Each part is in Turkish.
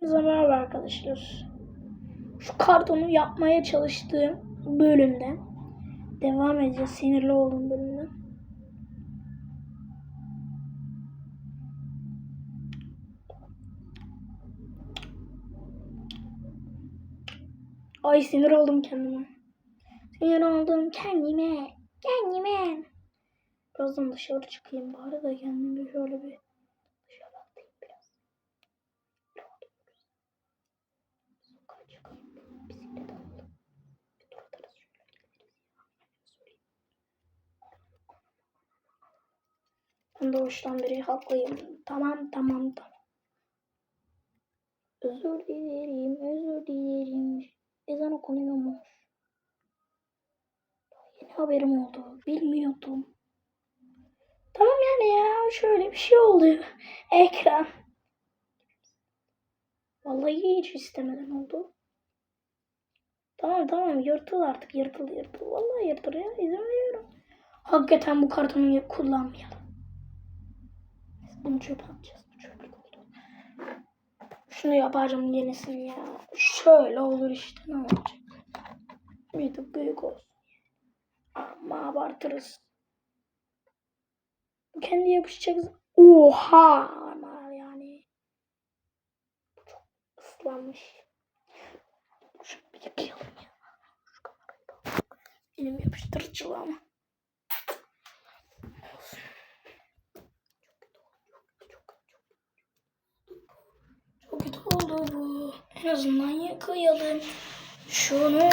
Merhaba arkadaşlar. Şu kartonu yapmaya çalıştığım bölümden devam edeceğiz. Sinirli olduğum bölümden. Ay sinir oldum kendime. Sinir oldum kendime. Kendime. Birazdan dışarı çıkayım bari da kendime şöyle bir Ben doğuştan beri haklıyım. Tamam tamam tamam. Özür dilerim, özür dilerim. Ezan okunuyormuş. Yeni haberim oldu. Bilmiyordum. Tamam yani ya şöyle bir şey oluyor. Ekran. Vallahi hiç istemeden oldu. Tamam tamam yırtıl artık yırtıl yırtıl. Vallahi yırtıl ya izin veriyorum. Hakikaten bu kartonu kullanmayalım. Bunu çöpe atacağız. Bu çöplük oldu. Şunu yapacağım yenisini ya. Şöyle olur işte ne olacak. Bir de büyük olsun. Ama abartırız. Bu kendi yapışacak. Oha! Ama yani. Çok ıslanmış. Şunu bir yıkayalım ya. Şu. Elim yapıştırıcı ama. Çok kötü oldu bu. En azından yıkayalım. Şunu.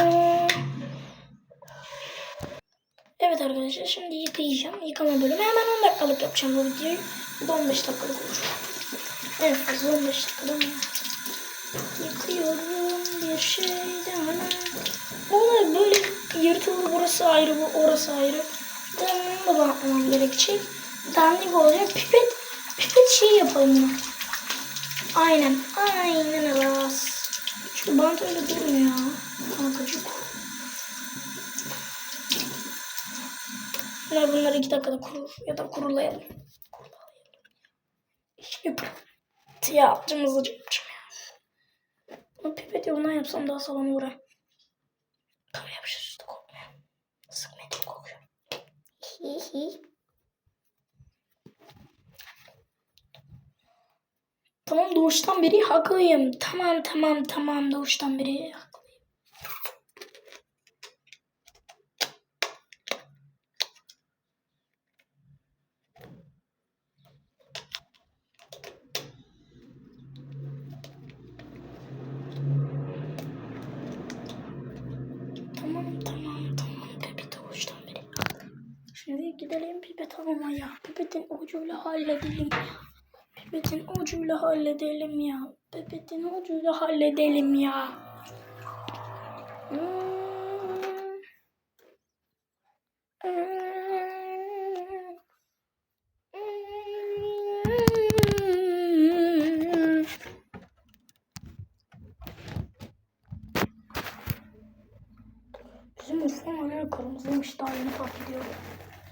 Evet arkadaşlar şimdi yıkayacağım. Yıkama bölümü hemen 10 dakikalık yapacağım bu videoyu. Bu da 15 dakikalık olacak. En fazla 15 dakikada? Yıkıyorum bir şeyden. Bunlar böyle yırtıldı burası ayrı bu orası ayrı. Bunun da bakmam gerekecek. Dandik olacak. Pipet, pipet şey yapalım mı? Aynen. Aynen Alas. Şu bant öyle durmuyor. Kankacık. Bunlar bunları iki dakikada kurur ya da kurulayalım. Hiçbir pıhtı hızlıca yapacağım ya. Bunu pipet yolundan yapsam daha sağlam olur. Tabii yapışır işte kokmuyor. Kokuyor. Hi Tamam doğuştan beri haklıyım. Tamam tamam tamam doğuştan beri haklıyım. Tamam tamam tamam Pipet doğuştan beri. Şimdi gidelim pipet almaya. Pipetin ucuyla halledelim. Pipetin ucuyla halledelim ya. Pipetin ucuyla halledelim ya. Hmm. Hmm. Bizim Urfa'nın hala kırmızıymış daha yeni fark ediyorum.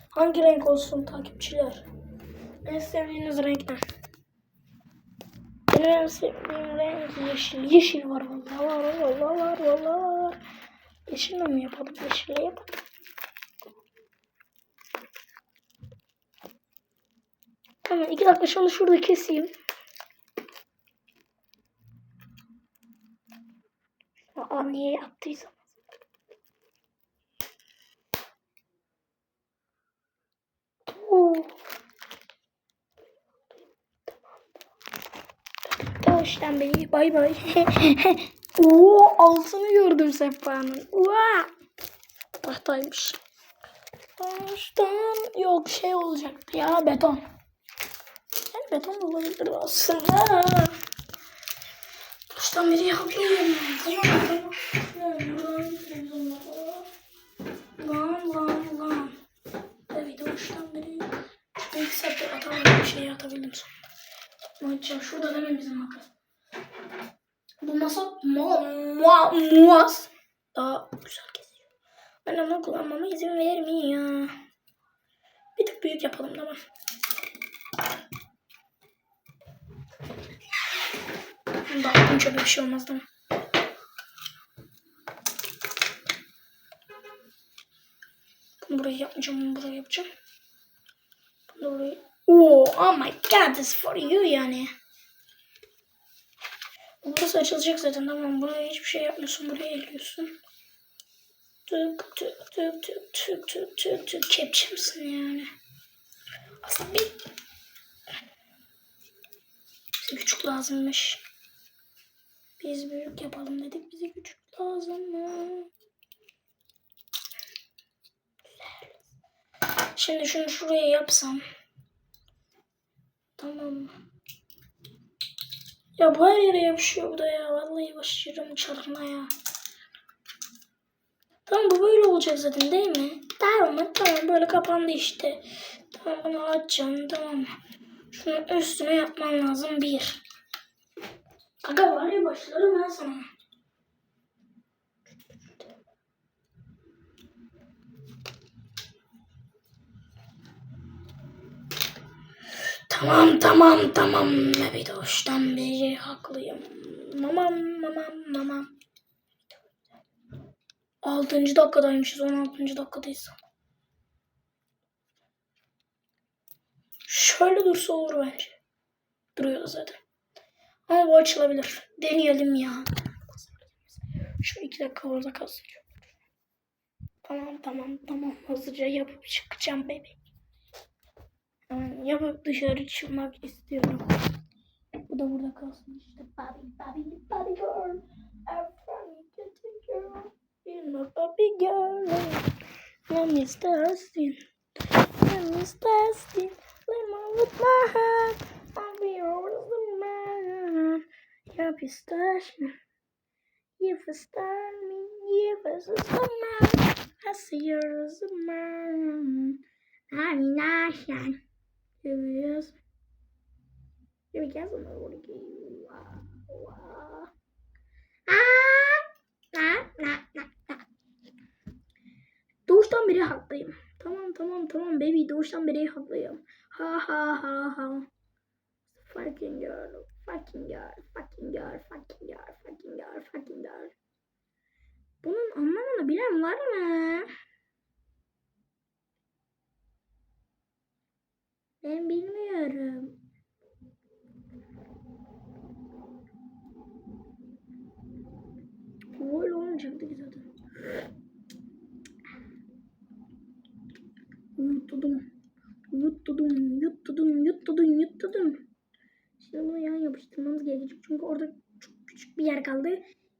Hangi renk olsun takipçiler? En sevdiğiniz renk ne? Benim en sevdiğim renk yeşil. Yeşil var vallahi var vallahi var vallahi var. Yeşille mi yapalım? Yeşille yapalım. Tamam iki dakika şunu şurada keseyim. Aa niye yaptıysam. Oo. Doğuştan beri bay bay. Oo altını gördüm sehpanın. Oha. Tahtaymış. Doğuştan yok şey olacaktı ya beton. Yani beton olabilir aslında. Haklıyım. Tamam tamam. Lan lan lan. Evet doğuştan beri. İlk saatte atamadım bir şey atabildim sonunda. Maçım şurada mi bizim akıl? Bu masa mua mua muaz. Daha güzel kesiyor. Ben onu kullanmama izin vermiyor. Bir tık büyük yapalım tamam. Attım çöpe bir şey olmaz mi? Bunu buraya yapmayacağım. Bunu buraya yapacağım. Bunu buraya... Oo, oh my god, this for you yani. Burası açılacak zaten tamam. Buraya hiçbir şey yapmıyorsun. Buraya eliyorsun. Tık tık tık tık tık tık tık tık. Kepçe misin yani? Aslında bir... Bize küçük lazımmış. Biz büyük yapalım dedik. Bize küçük lazım mı? Şimdi şunu şuraya yapsam. Tamam? Ya bu her yere yapışıyor bu da ya. Vallahi başlıyorum çarpmaya. Tamam bu böyle olacak zaten değil mi? Tamam? Tamam böyle kapandı işte. Tamam bunu açacağım tamam? Şunu üstüne yapman lazım bir. Aga var ya başlarım ben sana. Tamam tamam tamam. Bir doğuştan beri haklıyım. Mamam mamam mamam. Altıncı dakikadaymışız. On altıncı dakikadayız. Şöyle dursa olur bence. Duruyor zaten. Ama bu açılabilir. Deneyelim ya. Şu iki dakika orada kalsın. Tamam tamam tamam. Hızlıca yapıp çıkacağım bebek. Yapıp dışarı çıkmak istiyorum. Bu da burada kalsın işte. Bobby, Bobby, Bobby girl. I'm funny, pretty girl. You're my Bobby girl. I'm Miss Dustin. I'm Miss Dustin. Let me with my hand. I'll be yours the man. You're pistachio. You pistachio me. You pistachio man. I see you're the man. I'm not shy. Ah! Ah! Ah! Ah! Doğuştan beri haklıyım. Tamam tamam tamam baby doğuştan beri haklıyım. Ha ha ha ha. Fucking girl, fucking girl, fucking girl, fucking girl, fucking girl, fucking girl. Bunun anlamını bilen var mı? Ben bilmiyorum. Böyle olmayacaktı ki zaten. Yuttum. Yuttum, yuttum, yuttum, yuttum. Şimdi bunu yan yapıştırmamız gerekecek. Çünkü orada çok küçük bir yer kaldı.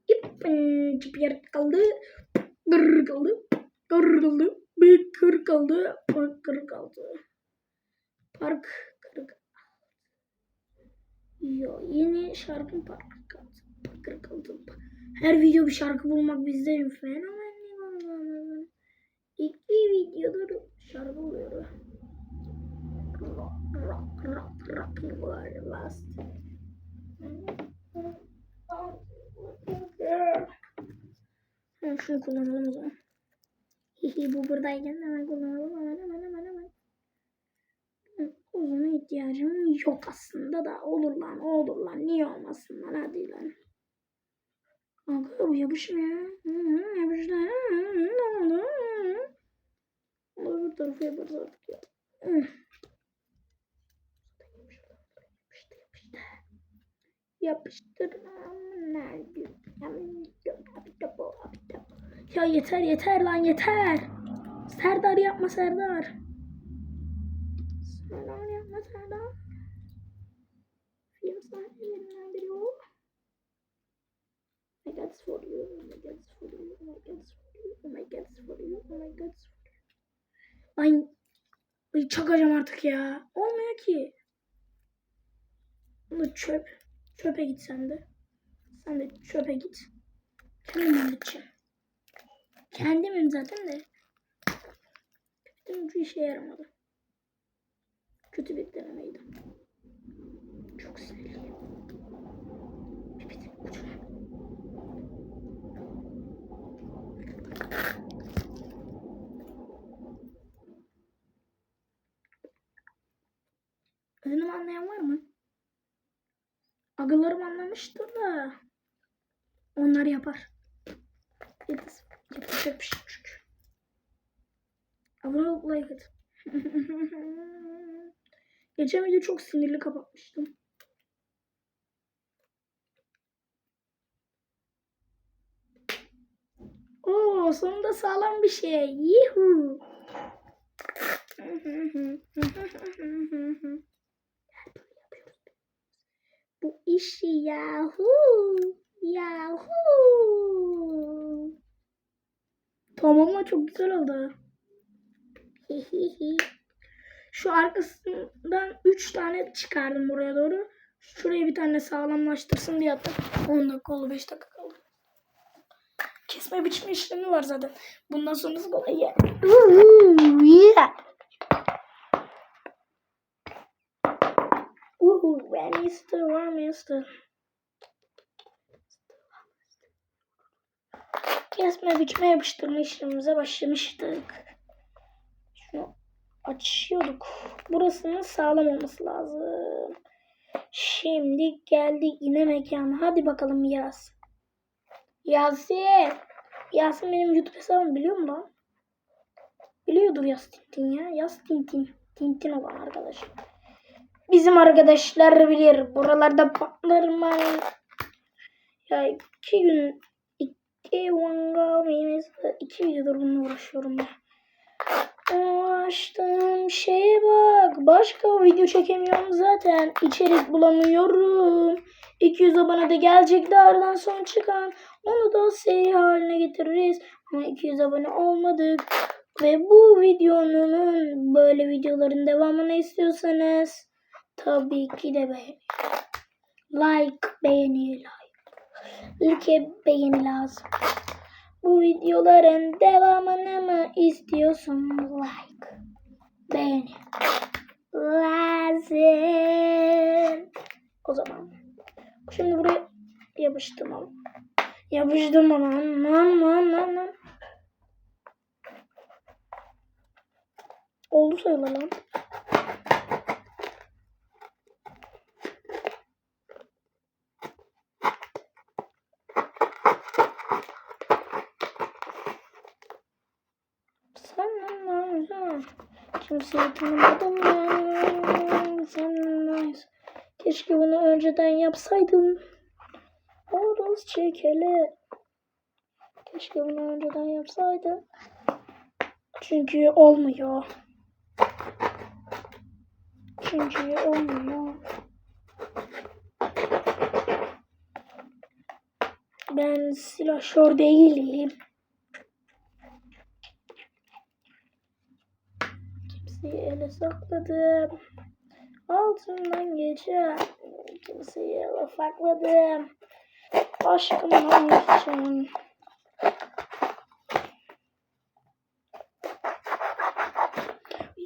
İpcik bir yer kaldı. Gır kaldı. Gır kaldı. Bir kır kaldı. Kır kaldı. Park kır kaldı. Yo, yeni şarkım park kaldı. Park kır kaldı. Her video bir şarkı bulmak bizde fenomen. İki videoda şarkı oluyor. Rock, rock, rock, rock, last. Şunu kullanalım o zaman. Hihi bu buradayken hemen kullanalım hemen hemen hemen Uzuna ihtiyacım yok aslında da olur lan olur lan niye olmasın lan hadi lan. Kanka bu yapışmıyor. Yapıştı. Ne oldu? Bir tarafa yaparız artık ya. Yapıştır. Ya yeter yeter lan yeter. Serdar yapma Serdar. Serdar yapma Serdar. Oh my god, it's for you. Oh my it's for you. Oh my it's for you. Oh my it's for you. Oh my it's for you. Ay, ay çakacağım artık ya. Olmuyor ki. Bu çöp. Çöpe git sen de. Sen de çöpe git. Kendim halledeceğim. Kendimim zaten de. Ucu işe yaramadı. Kötü bir denemeydi. Çok sinirliyim. Pipitin ucuna. Özünü anlayan var mı? Agalarım anlamıyor yapmamıştır da. Onlar yapar. Yıldız. Yapacak bir şey çünkü. Abone olup like at. Geçen video çok sinirli kapatmıştım. Oo sonunda sağlam bir şey. Yuhu. Bu işi yahu. Yahu. Tamam ama çok güzel oldu. Şu arkasından 3 tane çıkardım buraya doğru. Şuraya bir tane sağlamlaştırsın diye attım. 10 dakika oldu 5 dakika kaldı. Kesme biçme işlemi var zaten. Bundan sonrası kolay ya. yeah. Uhu, ben Mister var Mister. Kesme biçme yapıştırma işlemimize başlamıştık. Açıyorduk. Burasının sağlam olması lazım. Şimdi geldik yine mekana. Hadi bakalım Yaz. Yasin. Yasin benim YouTube hesabımı biliyor mu lan? Biliyordur Yaz Tintin ya. Yaz Tintin. Tintin olan arkadaş. Bizim arkadaşlar bilir. Buralarda patlarım ben. Ya iki gün iki iki videodur bununla uğraşıyorum ya. Uğraştığım şeye bak. Başka video çekemiyorum zaten. İçerik bulamıyorum. 200 abone de gelecekti aradan son çıkan. Onu da seri haline getiririz. Ama 200 abone olmadık. Ve bu videonun böyle videoların devamını istiyorsanız tabii ki de beğeni. Like, beğeni, like. Like, beğeni lazım. Bu videoların devamını mı istiyorsun? Like, beğeni. Lazım. O zaman. Şimdi buraya yapıştırmam. Yapıştırmam. Lan lan lan lan. Oldu sayılır lan. Sen lan lan. Kimseyi tanımadım ben. Sen lan. Keşke bunu önceden yapsaydım. Horoz çekele. Keşke bunu önceden yapsaydım. Çünkü olmuyor. Çünkü olmuyor. Ben silahşör değilim. Kimseyi ele sakladım. Altından geçer. Kimseyi ufakladım. Aşkım olsun.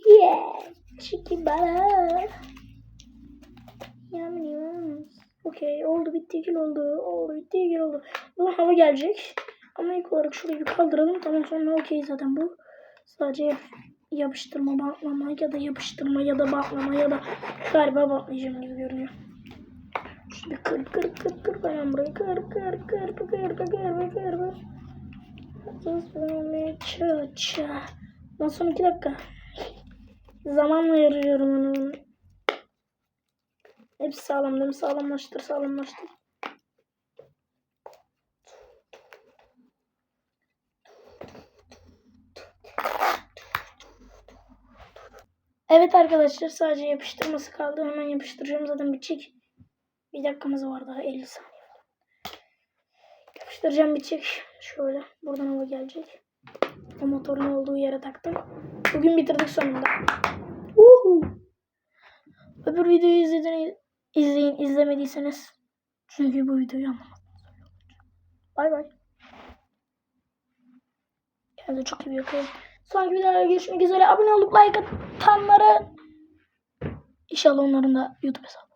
Yeah. Çiki bala. Yummy Okey oldu bitti gül oldu. Oldu bitti gül oldu. Bu hava gelecek. Ama ilk olarak şurayı bir kaldıralım. Tamam sonra okey zaten bu. Sadece yapıştırma bantlama ya da yapıştırma ya da bantlama ya da galiba bantlayacağım gibi görünüyor. Şöyle kır kır kır kır ben burayı kır kır kır kır kır kır kır kır kır kır ça Ondan sonra iki dakika. Zamanla yarıyorum onu. Hepsi sağlam değil mi? Sağlamlaştır, sağlamlaştır. Evet arkadaşlar sadece yapıştırması kaldı. Hemen yapıştıracağım zaten bitecek. Bir dakikamız var daha 50 saniye. Yapıştıracağım bitecek. Şöyle buradan hava gelecek. O motorun olduğu yere taktım. Bugün bitirdik sonunda. Uhu. Öbür videoyu izlediniz, izleyin izlemediyseniz. Çünkü bu videoyu anlamadınız. Bay bay. Kendinize çok iyi bakın. Sonraki videolarda görüşmek üzere. Abone olup like atanlara inşallah onların da YouTube hesabı.